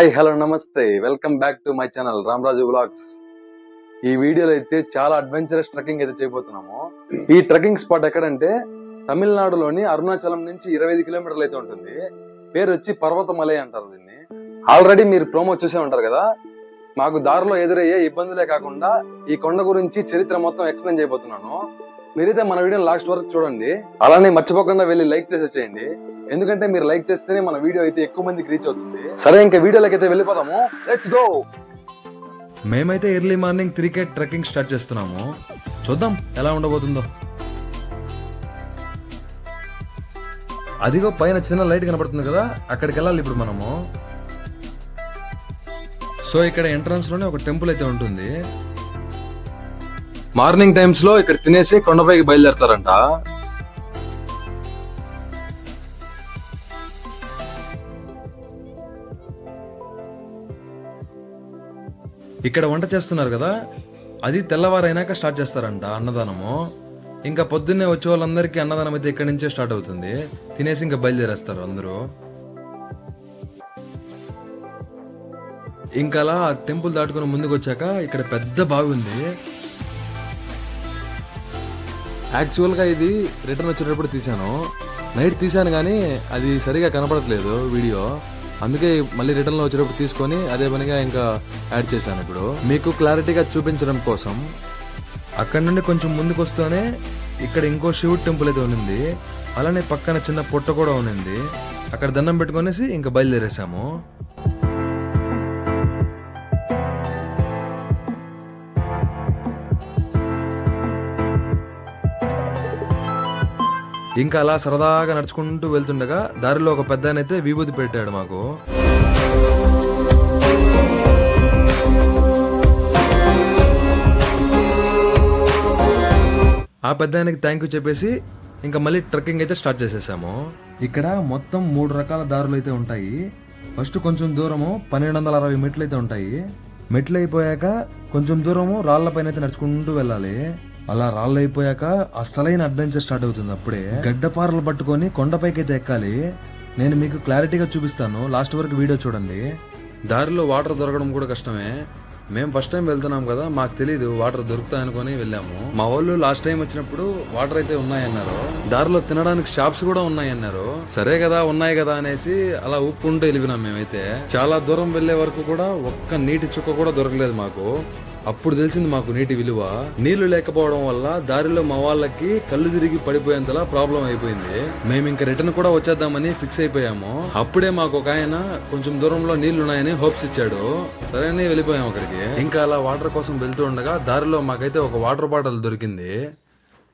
Hi hello నమస్తే. Welcome back to my channel Ramaraju blogs ఈ వీడియోలో అయితే చాలా అడ్వెంచరస్ ట్రెక్కింగ్ అయితే చేయబోతున్నాము. ఈ ట్రెక్కింగ్ స్పాట్ ఎక్కడంటే తమిళనాడులోని అరుణాచలం నుంచి ఇరవై ఐదు కిలోమీటర్లు అయితే ఉంటుంది. పేరు వచ్చి పర్వతమలై అంటారు దీన్ని. ఆల్రెడీ మీరు ప్రోమో చూసే ఉంటారు కదా? మాకు దారిలో ఎదురయ్యే ఇబ్బందులే కాకుండా ఈ కొండ గురించి చరిత్ర మొత్తం ఎక్స్ప్లెయిన్ చేయబోతున్నాను. మీరైతే మన వీడియో లాస్ట్ వరకు చూడండి. అలానే మర్చిపోకుండా వెళ్ళి లైక్ చేసి వచ్చేయండి. ఎందుకంటే మీరు లైక్ చేస్తేనే మన వీడియో అయితే ఎక్కువ మందికి రీచ్ అవుతుంది. సరే ఇంకా వీడియోలోకి అయితే వెళ్ళిపోదాము. లెట్స్ గో మేమైతే early morning cricket trekking start చేస్తున్నాము. చూద్దాం ఎలా ఉండబోతుందో. అదిగో పైన చిన్న లైట్ కనబడుతుంది కదా అక్కడికి వెళ్ళాలి ఇప్పుడు మనము. సో ఇక్కడ ఎంట్రన్స్లోనే ఒక టెంపుల్ అయితే ఉంటుంది. మార్నింగ్ టైమ్స్లో ఇక్కడ తినేసి కొండపైకి బయలుదేరతారంట. ఇక్కడ వంట చేస్తున్నారు కదా అది తెల్లవారైనాక స్టార్ట్ చేస్తారంట అన్నదానము. ఇంకా పొద్దున్నే వచ్చే వాళ్ళందరికీ అన్నదానం అయితే ఇక్కడి నుంచే స్టార్ట్ అవుతుంది. తినేసి ఇంకా బయలుదేరేస్తారు అందరూ. ఇంకా అలా టెంపుల్ దాటుకుని ముందుకు వచ్చాక ఇక్కడ పెద్ద బావి ఉంది. యాక్చువల్గా ఇది రిటర్న్ వచ్చేటప్పుడు తీసాను నైట్ తీశాను కానీ అది సరిగా కనపడట్లేదు వీడియో. అందుకే మళ్ళీ రిటర్న్లో వచ్చేటప్పుడు తీసుకొని అదే పనిగా ఇంకా యాడ్ చేశాను ఇప్పుడు. మీకు క్లారిటీగా చూపించడం కోసం అక్కడ నుండి కొంచెం ముందుకు వస్తూనే ఇక్కడ ఇంకో శివుడు టెంపుల్ అయితే ఉంది అలానే పక్కన చిన్న పుట్ట కూడా ఉంది అక్కడ దండం పెట్టుకొనేసి ఇంకా బయలుదేరేసాము ఇంకా అలా సరదాగా నడుచుకుంటూ వెళ్తుండగా దారిలో ఒక పెద్ద అయితే విభూతి పెట్టాడు మాకు. ఆ పెద్ద ఆయనకి థ్యాంక్ యూ చెప్పేసి ఇంకా మళ్ళీ ట్రెక్కింగ్ అయితే స్టార్ట్ చేసేసాము. ఇక్కడ మొత్తం మూడు రకాల దారులు అయితే ఉంటాయి. ఫస్ట్ కొంచెం దూరము పన్నెండు వందల అరవై మెట్లు అయితే ఉంటాయి. మెట్లు అయిపోయాక కొంచెం దూరము రాళ్ళ పైన అయితే నడుచుకుంటూ వెళ్ళాలి. అలా రాళ్ళు అయిపోయాక అసలైన అడ్వెంచర్ స్టార్ట్ అవుతుంది అప్పుడే. గడ్డపారలు పట్టుకొని కొండపైకి అయితే ఎక్కాలి. నేను మీకు క్లారిటీగా చూపిస్తాను. లాస్ట్ వరకు వీడియో చూడండి. దారిలో వాటర్ దొరకడం కూడా కష్టమే. మేము ఫస్ట్ టైం వెళ్తున్నాం కదా మాకు తెలియదు వాటర్ దొరుకుతాయనుకొని వెళ్ళాము. మా వాళ్ళు లాస్ట్ టైం వచ్చినప్పుడు వాటర్ అయితే ఉన్నాయన్నారు. దారిలో తినడానికి షాప్స్ కూడా ఉన్నాయన్నారు. సరే కదా ఉన్నాయి కదా అనేసి అలా ఊపుకుంటూ వెళ్ళిపోయినాం మేమైతే. చాలా దూరం వెళ్ళే వరకు కూడా ఒక్క నీటి చుక్క కూడా దొరకలేదు మాకు. అప్పుడు తెలిసింది మాకు నీటి విలువ. నీళ్ళు లేకపోవడం వల్ల దారిలో మా వాళ్ళకి కళ్ళు తిరిగి పడిపోయేంతలా ప్రాబ్లం అయిపోయింది. మేము ఇంకా రిటర్న్ కూడా వచ్చేద్దామని ఫిక్స్ అయిపోయాము. అప్పుడే మాకు ఒక ఆయన కొంచెం దూరంలో నీళ్ళు ఉన్నాయని హోప్స్ ఇచ్చాడు. సరే అని వెళ్ళిపోయాం అక్కడికి. ఇంకా అలా వాటర్ కోసం వెళ్తూ ఉండగా దారిలో మాకైతే ఒక వాటర్ బాటిల్ దొరికింది.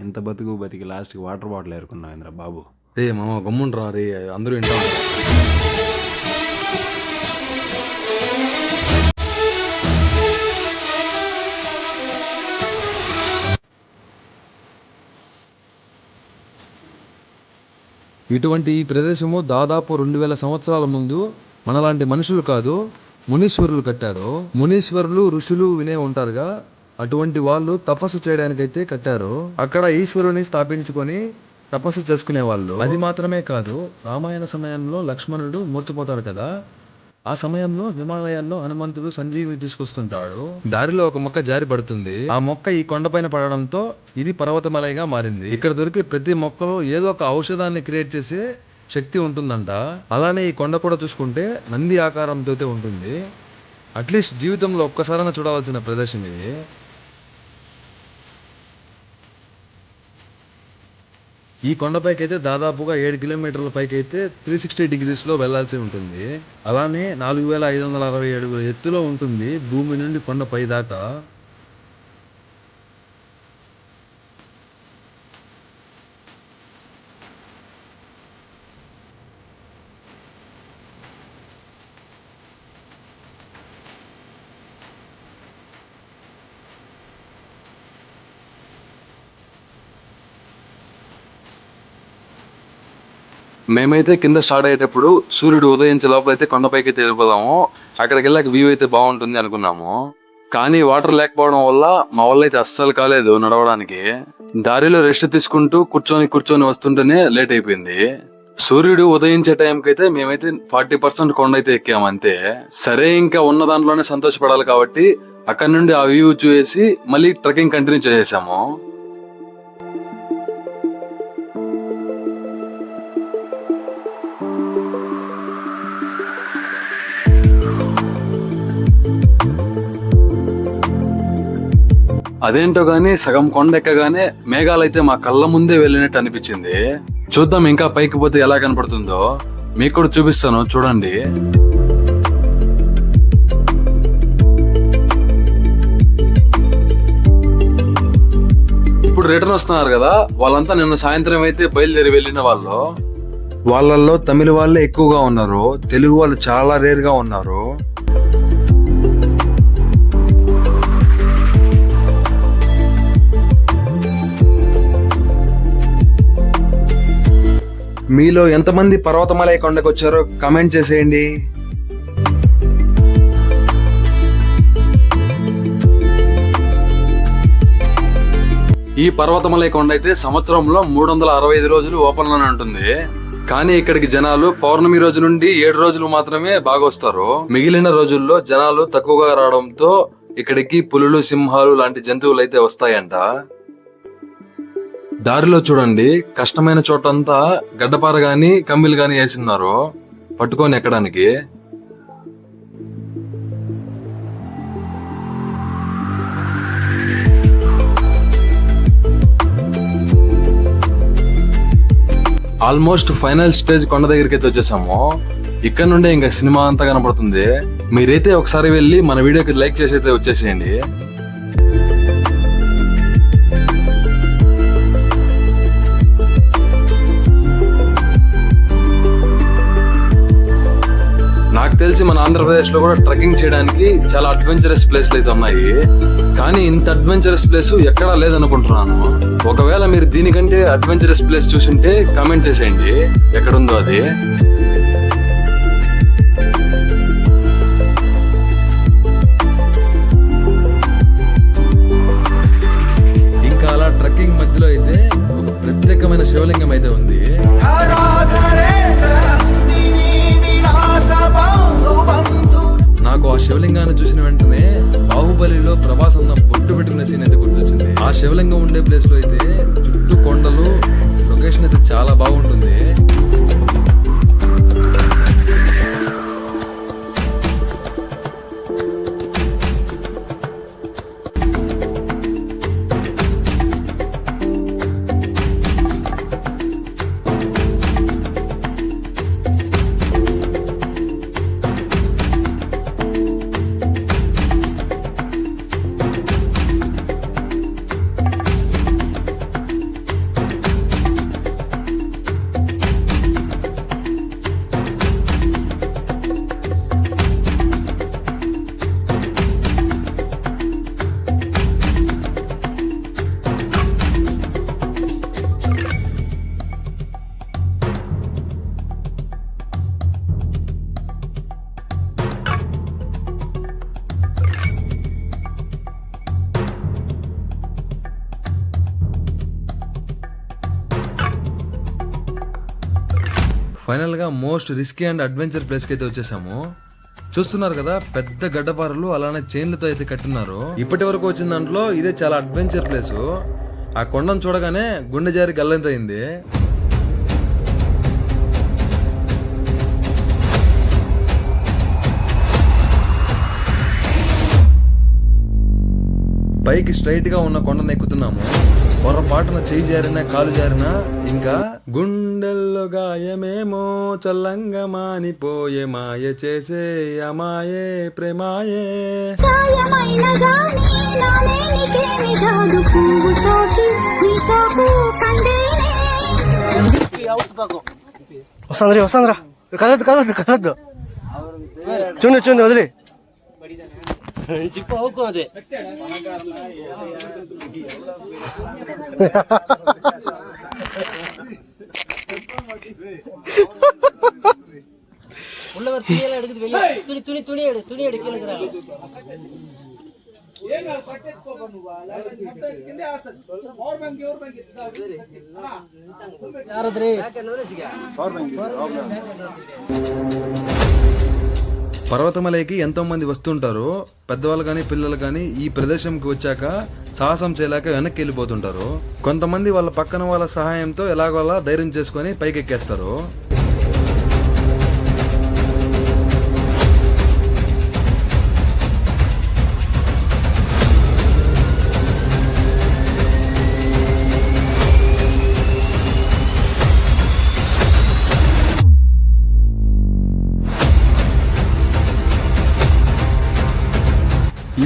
ఎంత బతుకు బతికి లాస్ట్కి వాటర్ బాటిల్ ఏరుకున్నావు ఇంద్ర బాబు? ఏ మామ గమ్ముండ్రా రే అందరూ వింటా. ఇటువంటి ఈ ప్రదేశము దాదాపు రెండు వేల సంవత్సరాల ముందు మనలాంటి మనుషులు కాదు మునీశ్వరులు కట్టారు. మునీశ్వరులు ఋషులు వినే ఉంటారుగా. అటువంటి వాళ్ళు తపస్సు చేయడానికైతే కట్టారు. అక్కడ ఈశ్వరుని స్థాపించుకొని తపస్సు చేసుకునే వాళ్ళు అది మాత్రమే కాదు రామాయణ సమయంలో లక్ష్మణుడు మూర్చిపోతాడు కదా. ఆ సమయంలో హిమాలయాల్లో హనుమంతుడు సంజీవిని తీసుకొస్తుంటాడు. దారిలో ఒక మొక్క జారి పడుతుంది. ఆ మొక్క ఈ కొండపైన పడడంతో ఇది పర్వతమలైగా మారింది. ఇక్కడ దొరికే ప్రతి మొక్కలో ఏదో ఒక ఔషధాన్ని క్రియేట్ చేసే శక్తి ఉంటుందంట. అలానే ఈ కొండ కూడా చూసుకుంటే నంది ఆకారంతో ఉంటుంది. అట్లీస్ట్ జీవితంలో ఒక్కసారైనా చూడవలసిన ప్రదేశం ఇది. ఈ కొండపైకి అయితే దాదాపుగా ఏడు కిలోమీటర్ల పైకి అయితే త్రీ సిక్స్టీ డిగ్రీస్లో వెళ్ళాల్సి ఉంటుంది. అలానే నాలుగు వేల ఐదు వందల అరవై ఏడు ఎత్తులో ఉంటుంది భూమి నుండి కొండపై దాకా మేమైతే కింద స్టార్ట్ అయ్యేటప్పుడు సూర్యుడు ఉదయించే లోపల అయితే కొండపైకి అయితే వెళ్ళిపోదాము. అక్కడికి వెళ్ళాక వ్యూ అయితే బాగుంటుంది అనుకున్నాము. కానీ వాటర్ లేకపోవడం వల్ల మా వల్ల అయితే అస్సలు కాలేదు నడవడానికి. దారిలో రెస్ట్ తీసుకుంటూ కూర్చొని కూర్చొని వస్తుంటేనే లేట్ అయిపోయింది. సూర్యుడు ఉదయించే టైంకి అయితే మేమైతే ఫార్టీ పర్సెంట్ కొండ అయితే ఎక్కాము అంతే. సరే ఇంకా ఉన్న దాంట్లోనే సంతోషపడాలి కాబట్టి అక్కడ నుండి ఆ వ్యూ చూసి మళ్ళీ ట్రెక్కింగ్ కంటిన్యూ చేసేసాము. అదేంటో గానీ సగం కొండ ఎక్కగానే మేఘాలైతే మా కళ్ళ ముందే వెళ్ళినట్టు అనిపించింది. చూద్దాం ఇంకా పైకి పోతే ఎలా కనపడుతుందో. మీకు కూడా చూపిస్తాను చూడండి. ఇప్పుడు రిటర్న్ వస్తున్నారు కదా వాళ్ళంతా నిన్న సాయంత్రం అయితే బయలుదేరి వెళ్ళిన వాళ్ళు. వాళ్ళల్లో తమిళ వాళ్ళే ఎక్కువగా ఉన్నారు తెలుగు వాళ్ళు చాలా రేర్గా ఉన్నారు. మీలో ఎంతమంది పర్వతమలై కొండకు వచ్చారో కమెంట్ చేసేయండి. ఈ పర్వతమలై కొండ అయితే సంవత్సరంలో మూడు వందల అరవై ఐదు రోజులు ఓపెన్ అని ఉంటుంది. కానీ ఇక్కడికి జనాలు పౌర్ణమి రోజు నుండి ఏడు రోజులు మాత్రమే బాగా వస్తారు. మిగిలిన రోజుల్లో జనాలు తక్కువగా రావడంతో ఇక్కడికి పులులు సింహాలు లాంటి జంతువులు అయితే వస్తాయంట. దారిలో చూడండి కష్టమైన చోటంతా గడ్డపార గాని కమ్మిలు గాని వేసినారు. పట్టుకొని ఎక్కడానికి? ఆల్మోస్ట్ ఫైనల్ స్టేజ్ కొండ దగ్గరికి అయితే వచ్చేసాము. ఇక్కడ నుండే ఇంకా సినిమా అంతా కనపడుతుంది. మీరైతే ఒకసారి వెళ్ళి మన వీడియోకి లైక్ చేసి అయితే వచ్చేసేయండి. తెలిసి మన ఆంధ్రప్రదేశ్లో కూడా ట్రెక్కింగ్ చేయడానికి చాలా అడ్వెంచరస్ ప్లేస్లు అయితే ఉన్నాయి. కానీ ఇంత అడ్వెంచరస్ ప్లేస్ ఎక్కడా లేదనుకుంటున్నాను. ఒకవేళ మీరు దీనికంటే అడ్వెంచరస్ ప్లేస్ చూసింటే కామెంట్ చేసేయండి. ఎక్కడుందో అది. ఇంకా అలా ట్రెక్కింగ్ మధ్యలో అయితే ఒక ప్రత్యేకమైన శివలింగం అయితే ఉంది. నాకు ఆ శివలింగాన్ని చూసిన వెంటనే బాహుబలిలో ప్రభాస్ అన్న బొట్టు పెట్టుకునే సీన్ అయితే గుర్తొచ్చింది. ఆ శివలింగం ఉండే ప్లేస్లో అయితే చుట్టూ కొండలు లొకేషన్ అయితే చాలా బాగుంటుంది. Final most risky and adventure ప్లేస్కి అయితే వచ్చేసాము. చూస్తున్నారు కదా పెద్ద గడ్డపారలు అలానే చైన్లతో అయితే కట్టున్నారు ఇప్పటి వరకు వచ్చిన దాంట్లో ఇదే చాలా అడ్వెంచర్ ప్లేస్. ఆ కొండను చూడగానే గుండె జారి గల్లంతయింది పైకి స్ట్రైట్గా ఉన్న కొండను ఎక్కుతున్నాము. పొరపాటున చేయి జారినా కాలు జారినా ఇంకా? గుండెల్లో గాయమేమో చల్లంగా మానిపోయే మాయ చేసే అమాయే ప్రేమాయే. వస్తుందిరా వస్తుందిరా కదద్దు కదద్దు కదద్దు చూడు చూడు వదిలే. உள்ளவர் துணியெல்லாம் எடுக்குது வெளியே துணி துணி துணி எடு துணி எடு கீழே இருக்கிறாங்க పర్వతమలైకి ఎంతో మంది వస్తుంటారు పెద్దవాళ్ళు కానీ పిల్లలు కానీ ఈ ప్రదేశంకి వచ్చాక సాహసం చేయలేక వెనక్కి వెళ్ళిపోతుంటారు. కొంతమంది వాళ్ళ పక్కన వాళ్ళ సహాయంతో ఎలాగోలా ధైర్యం చేసుకొని పైకెక్కేస్తారు.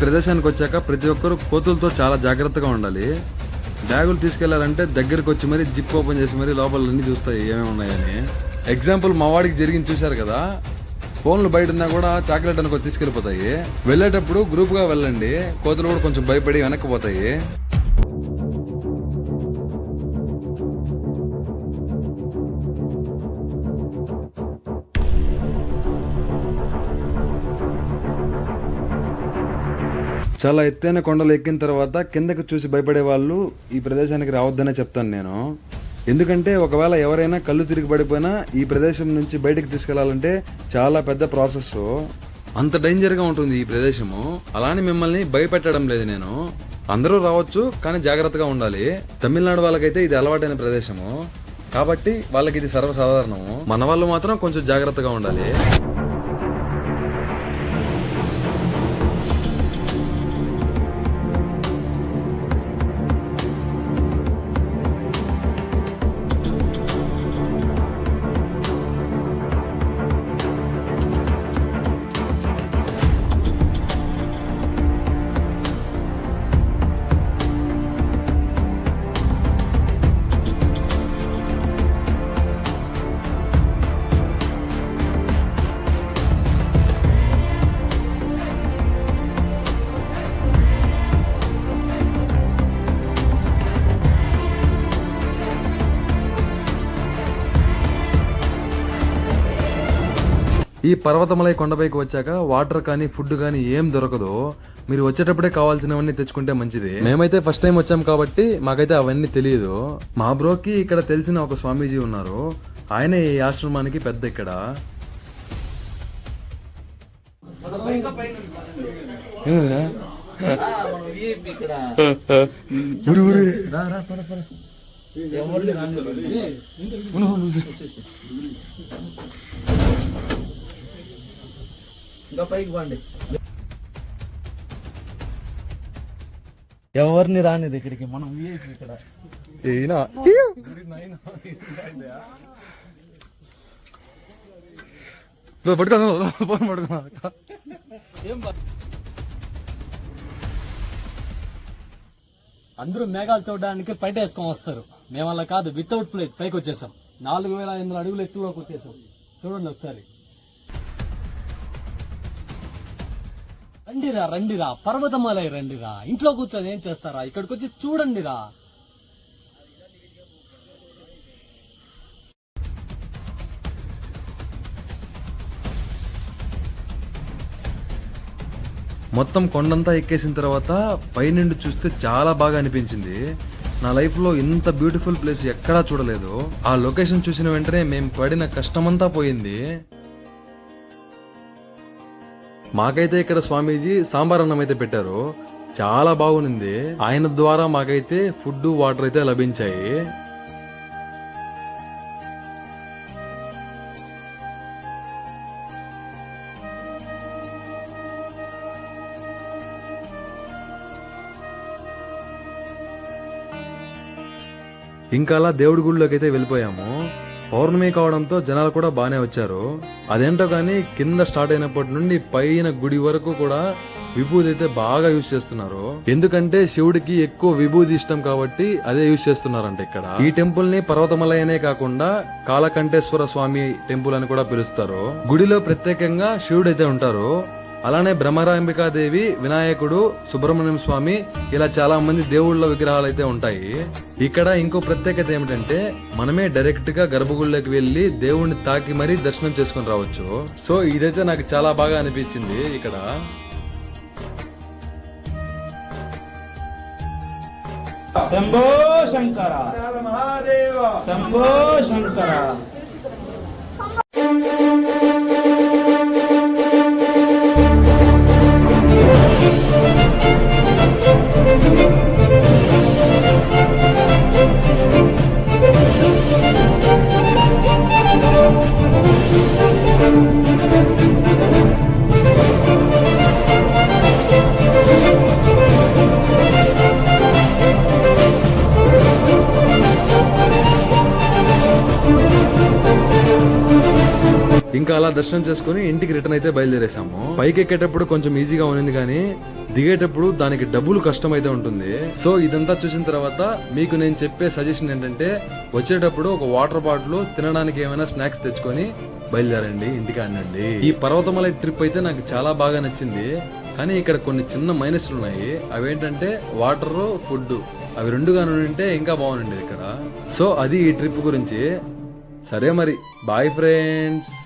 ప్రదేశానికి వచ్చాక ప్రతి ఒక్కరు కోతులతో చాలా జాగ్రత్తగా ఉండాలి. బ్యాగులు తీసుకెళ్ళాలంటే దగ్గరికి వచ్చి మరీ జిప్ ఓపెన్ చేసి మరీ లోపల అన్ని చూస్తాయి ఏమేమి ఉన్నాయని. ఎగ్జాంపుల్ మా వాడికి జరిగింది చూశారు కదా? ఫోన్లు బయట ఉన్నా కూడా చాక్లెట్ అనుకో తీసుకెళ్ళిపోతాయి వెళ్ళేటప్పుడు గ్రూప్గా వెళ్ళండి. కోతులు కూడా కొంచెం భయపడి వెనక్కి పోతాయి. చాలా ఎత్తైన కొండలు ఎక్కిన తర్వాత కిందకి చూసి భయపడే వాళ్ళు ఈ ప్రదేశానికి రావద్దనే చెప్తాను నేను. ఎందుకంటే ఒకవేళ ఎవరైనా కళ్ళు తిరిగి పడిపోయినా ఈ ప్రదేశం నుంచి బయటికి తీసుకెళ్ళాలంటే చాలా పెద్ద ప్రాసెస్. అంత డేంజర్గా ఉంటుంది ఈ ప్రదేశము. అలానే మిమ్మల్ని భయపెట్టడం లేదు నేను. అందరూ రావచ్చు కానీ జాగ్రత్తగా ఉండాలి. తమిళనాడు వాళ్ళకైతే ఇది అలవాటైన ప్రదేశము. కాబట్టి వాళ్ళకి ఇది సర్వసాధారణము. మన వాళ్ళు మాత్రం కొంచెం జాగ్రత్తగా ఉండాలి. ఈ పర్వతమలై కొండపైకి వచ్చాక వాటర్ కానీ ఫుడ్ కానీ ఏం దొరకదు మీరు వచ్చేటప్పుడే కావాల్సినవన్నీ తెచ్చుకుంటే మంచిది. మేమైతే ఫస్ట్ టైం వచ్చాం కాబట్టి మాకైతే అవన్నీ తెలియదు. మా బ్రోకి ఇక్కడ తెలిసిన ఒక స్వామీజీ ఉన్నారు. ఆయన ఈ ఆశ్రమానికి పెద్ద ఇక్కడ. ఎవరిని రానిది ఇక్కడికి? మనం ఇక్కడ. అందరూ మేఘాలు చూడడానికి పైట వేసుకొని వస్తారు. మేము అలా కాదు వితౌట్ ప్లేట్ పైకి వచ్చేసాం. నాలుగు వేల ఐదు వందల అడుగులు ఎత్తులోకి వచ్చేసాం. చూడండి ఒకసారి. రండిరా రండిరా. పర్వతమాలయ రండిరా. ఇంట్లో కూర్చొని ఏం చేస్తారా? ఇక్కడికి వచ్చి చూడండిరా. మొత్తం కొండంతా ఎక్కేసిన తర్వాత పైనుండి చూస్తే చాలా బాగా అనిపించింది. నా లైఫ్లో ఇంత బ్యూటిఫుల్ ప్లేస్ ఎక్కడా చూడలేదు. ఆ లొకేషన్ చూసిన వెంటనే మేము పడిన కష్టమంతా పోయింది. మాకైతే ఇక్కడ స్వామీజీ సాంబార్ అన్నం అయితే పెట్టారు. చాలా బాగుంది. ఆయన ద్వారా మాకైతే ఫుడ్ వాటర్ అయితే లభించాయి. ఇంకా అలా దేవుడి గుడిలోకి అయితే వెళ్ళిపోయాము. పౌర్ణమి కావడంతో జనాలు కూడా బాగానే వచ్చారు. అదేంటో కానీ కింద స్టార్ట్ అయినప్పటి నుండి పైన గుడి వరకు కూడా విభూది అయితే బాగా యూజ్ చేస్తున్నారు. ఎందుకంటే శివుడికి ఎక్కువ విభూది ఇష్టం కాబట్టి అదే యూజ్ చేస్తున్నారంట ఇక్కడ. ఈ టెంపుల్ని పర్వతమలయనే కాకుండా కాలకంఠేశ్వర స్వామి టెంపుల్ అని కూడా పిలుస్తారు. గుడిలో ప్రత్యేకంగా శివుడు అయితే ఉంటారు. అలానే బ్రహ్మరాంబికాదేవి వినాయకుడు సుబ్రహ్మణ్యం స్వామి ఇలా చాలా మంది దేవుళ్ళ విగ్రహాలు అయితే ఉంటాయి. ఇక్కడ ఇంకో ప్రత్యేకత ఏమిటంటే మనమే డైరెక్ట్గా గర్భగుడిలోకి వెళ్ళి దేవుణ్ణి తాకి మరీ దర్శనం చేసుకుని రావచ్చు. సో ఇదైతే నాకు చాలా బాగా అనిపించింది ఇక్కడ. శంభో శంకర. శంభో శంకర. దర్శనం చేసుకుని ఇంటికి రిటర్న్ అయితే బయలుదేరేసాము పైకి ఎక్కేటప్పుడు కొంచెం ఈజీగా ఉన్నింది కానీ దిగేటప్పుడు దానికి డబ్బులు కష్టం అయితే ఉంటుంది. సో ఇదంతా చూసిన తర్వాత మీకు నేను చెప్పే సజెషన్ ఏంటంటే వచ్చేటప్పుడు ఒక వాటర్ బాటిల్ తినడానికి ఏమైనా స్నాక్స్ తెచ్చుకొని బయలుదేరండి ఇంటికి ఆడండి ఈ పర్వతమలై ట్రిప్ అయితే నాకు చాలా బాగా నచ్చింది. కానీ ఇక్కడ కొన్ని చిన్న మైనస్లు ఉన్నాయి. అవేంటంటే వాటర్ ఫుడ్. అవి రెండుగా ఉంటే ఇంకా బాగుండేది ఇక్కడ. సో అది ఈ ట్రిప్ గురించి. సరే మరి బాయ్ ఫ్రెండ్స్.